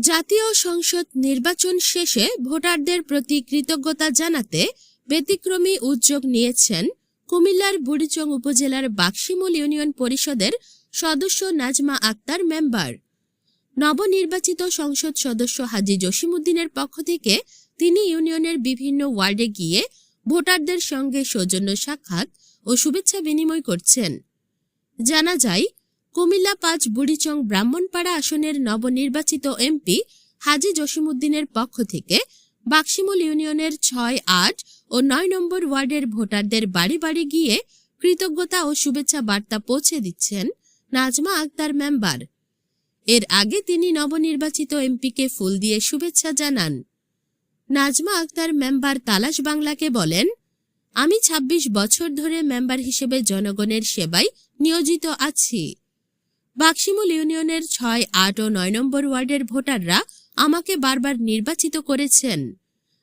জাতীয় সংসদ নির্বাচন শেষে ভোটারদের প্রতি কৃতজ্ঞতা জানাতে ব্যতিক্রমী উদ্যোগ নিয়েছেন কুমিল্লার বুড়িচং উপজেলার বাক্সিমূল ইউনিয়ন পরিষদের সদস্য নাজমা আক্তার মেম্বার। নবনির্বাচিত সংসদ সদস্য হাজী জসিমউদ্দিনের পক্ষ থেকে তিনি ইউনিয়নের বিভিন্ন ওয়ার্ডে গিয়ে ভোটারদের সঙ্গে সৌজন্য সাক্ষাৎ ও শুভেচ্ছা বিনিময় করছেন। জানা যায় কুমিল্লা পাঁচ বুড়িচং ব্রাহ্মণপাড়া আসনের নবনির্বাচিত এমপি হাজী জসিমুদ্দিনের পক্ষ থেকে বাক্সিমূল ইউনিয়নের ছয় আট ও নয় নম্বর ওয়ার্ডের ভোটারদের বাড়ি বাড়ি গিয়ে কৃতজ্ঞতা ও শুভেচ্ছা বার্তা পৌঁছে দিচ্ছেন নাজমা আক্তার মেম্বার। এর আগে তিনি নবনির্বাচিত এমপিকে ফুল দিয়ে শুভেচ্ছা জানান। নাজমা আক্তার মেম্বার তালাশ বাংলাকে বলেন, আমি ২৬ বছর ধরে মেম্বার হিসেবে জনগণের সেবায় নিয়োজিত আছি। বাক্সিমূল ইউনিয়নের ছয়, আট ও নয় নম্বর ওয়ার্ডের ভোটাররা আমাকে বারবার নির্বাচিত করেছেন।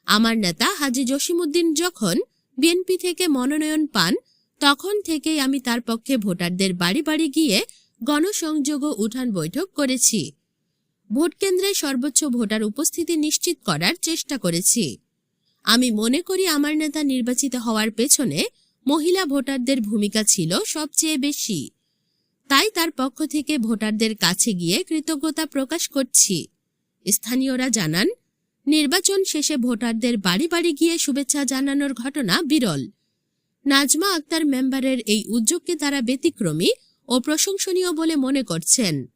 আমার নেতা হাজী জসিমউদ্দিন যখন বিএনপি থেকে মনোনয়ন পান, তখন থেকেই আমি তার পক্ষে ভোটারদের বাড়ি বাড়ি গিয়ে গণসংযোগ ও উঠান বৈঠক করেছি। ভোট কেন্দ্রে সর্বোচ্চ ভোটার উপস্থিতি নিশ্চিত করার চেষ্টা করেছি। আমি মনে করি আমার নেতা নির্বাচিত হওয়ার পেছনে মহিলা ভোটারদের ভূমিকা ছিল সবচেয়ে বেশি। তাই তার পক্ষ থেকে ভোটারদের কাছে গিয়ে কৃতজ্ঞতা প্রকাশ করছি। স্থানীয়রা জানান, নির্বাচন শেষে ভোটারদের বাড়ি বাড়ি গিয়ে শুভেচ্ছা জানানোর ঘটনা বিরল। নাজমা আক্তার মেম্বারের এই উদ্যোগকে তারা ব্যতিক্রমী ও প্রশংসনীয় বলে মনে করছেন।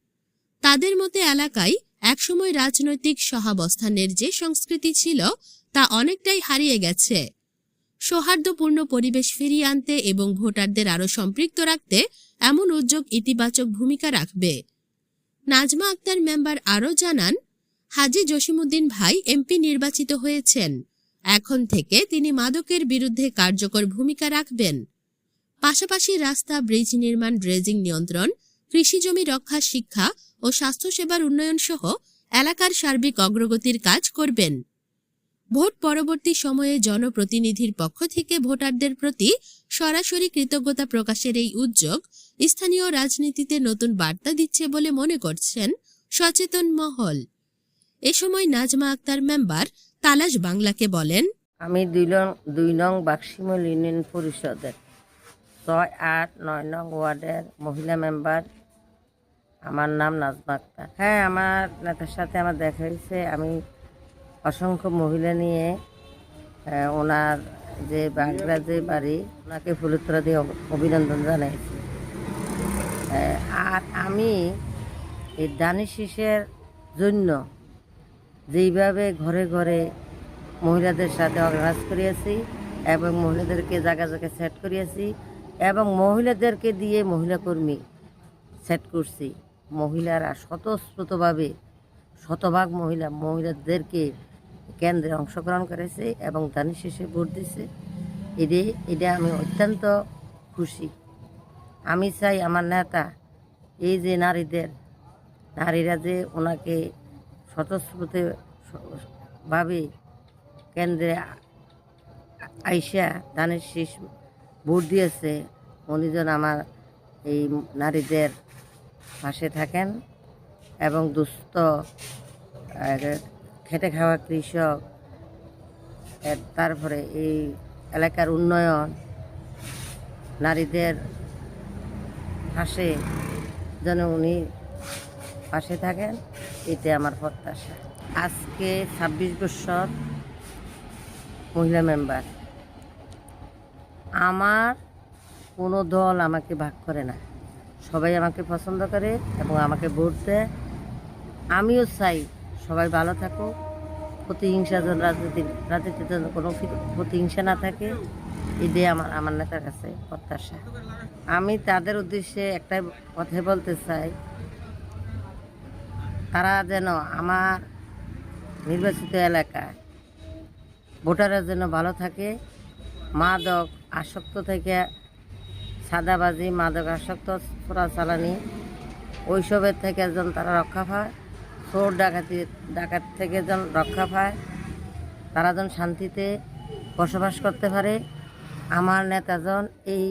তাদের মতে এলাকায় একসময় রাজনৈতিক সহাবস্থানের যে সংস্কৃতি ছিল, তা অনেকটাই হারিয়ে গেছে। সৌহার্দ্যপূর্ণ পরিবেশ ফিরিয়ে আনতে এবং ভোটারদের আরও সম্পৃক্ত রাখতে এমন উদ্যোগ ইতিবাচক ভূমিকা রাখবে। নাজমা আক্তার মেম্বার আরও জানান, হাজী জসিমউদ্দিন ভাই এমপি নির্বাচিত হয়েছেন। এখন থেকে তিনি মাদকের বিরুদ্ধে কার্যকর ভূমিকা রাখবেন। পাশাপাশি রাস্তা, ব্রিজ নির্মাণ, ড্রেজিং নিয়ন্ত্রণ কৃষিজমি রক্ষা, শিক্ষা ও স্বাস্থ্যসেবার উন্নয়ন সহ এলাকার সার্বিক অগ্রগতির কাজ করবেন। ভোট পরবর্তী সময়ে জনপ্রতিনিধির পক্ষ থেকে ভোটারদের প্রতি সরাসরি কৃতজ্ঞতা প্রকাশের এই উদ্যোগ স্থানীয় রাজনীতিতে নতুন বার্তা দিচ্ছে বলে মনে করছেন সচেতন মহল। এ সময় নাজমা আক্তার মেম্বার তালাশ বাংলাকে বলেন, আমি দুই নং দুই নং বাক্সিমল ইউনিয়ন পরিষদের ছয় আট নয় নং ওয়ার্ডের মহিলা মেম্বার। আমার নাম নাজমা আক্তার। হ্যাঁ আমার নেতার সাথে আমার দেখা হয়েছে। আমি অসংখ্য মহিলা নিয়ে ওনার যে বাগড়া যে বাড়ি, ওনাকে ফুলতরা দিয়ে অভিনন্দন জানাইছি। আর আমি এই দানি শীষের জন্য যেইভাবে ঘরে ঘরে মহিলাদের সাথে অর্গানাইজ করিয়াছি এবং মহিলাদেরকে জায়গা জায়গায় সেট করিয়াছি এবং মহিলাদেরকে দিয়ে মহিলা কর্মী সেট করছি। মহিলারা স্বতঃস্ফূর্তভাবে শতভাগ মহিলা মহিলাদেরকে কেন্দ্রে অংশগ্রহণ করেছে এবং দানি শেষে ভোট দিছে। এটা এটা আমি অত্যন্ত খুশি। আমি চাই আমার নেতা, এই যে নারীদের, নারীরা যে ওনাকে স্বতঃস্ফূর্ত ভাবে কেন্দ্রে আইসা ধানের শীষ ভোট দিয়েছে, উনি যেন আমার এই নারীদের পাশে থাকেন এবং দুস্থ খেটে খাওয়া কৃষক তারপরে এই এলাকার উন্নয়ন, নারীদের পাশে যেন উনি পাশে থাকেন, এতে আমার প্রত্যাশা। আজকে ছাব্বিশ বছর মহিলা মেম্বার। আমার কোনো দল আমাকে ভাগ করে না। সবাই আমাকে পছন্দ করে এবং আমাকে ভোট দেয়। আমিও চাই সবাই ভালো থাকুক। প্রতিহিংসা যেন রাজনীতি রাজনীতিতে যেন কোনো প্রতিহিংসা না থাকে। এটাই আমার আমার নেতার কাছে প্রত্যাশা। আমি তাদের উদ্দেশ্যে একটা কথা বলতে চাই, তারা যেন আমার নির্বাচিত এলাকায় ভোটাররা যেন ভালো থাকে, মাদক আসক্ত থেকে সাদাবাজি, মাদক আসক্ত চোরাচালানি ওইসবের থেকে যেন তারা রক্ষা পায়, চোর ডাকাতি, ডাকাত থেকে যেন রক্ষা পায়, তারা যেন শান্তিতে বসবাস করতে পারে। আমার নেতাজন এই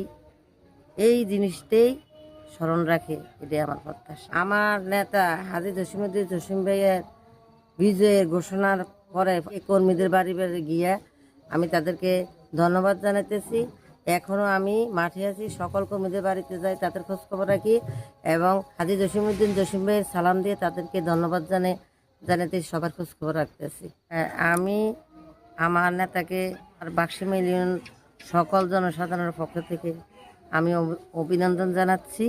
এই জিনিসটাই স্মরণ রাখে, এটাই আমার প্রত্যাশা। আমার নেতা হাজি জসিমুদ্দিন জসিম ভাইয়ের বিজয়ের ঘোষণার পরে কর্মীদের বাড়ি বাড়ি গিয়ে আমি তাদেরকে ধন্যবাদ জানাইতেছি। এখনও আমি মাঠে আছি, সকল কর্মীদের বাড়িতে যাই, তাদের খোঁজ খবর রাখি এবং হাজি জসিমুদ্দিন জসিম ভাইয়ের সালাম দিয়ে তাদেরকে ধন্যবাদ জানে জানাতে সবার খোঁজ খবর রাখতেছি আমি, আমার নেতাকে আর বাক্সি মিলিয়ন সকল জনসাধারণের পক্ষ থেকে আমি অভিনন্দন জানাচ্ছি।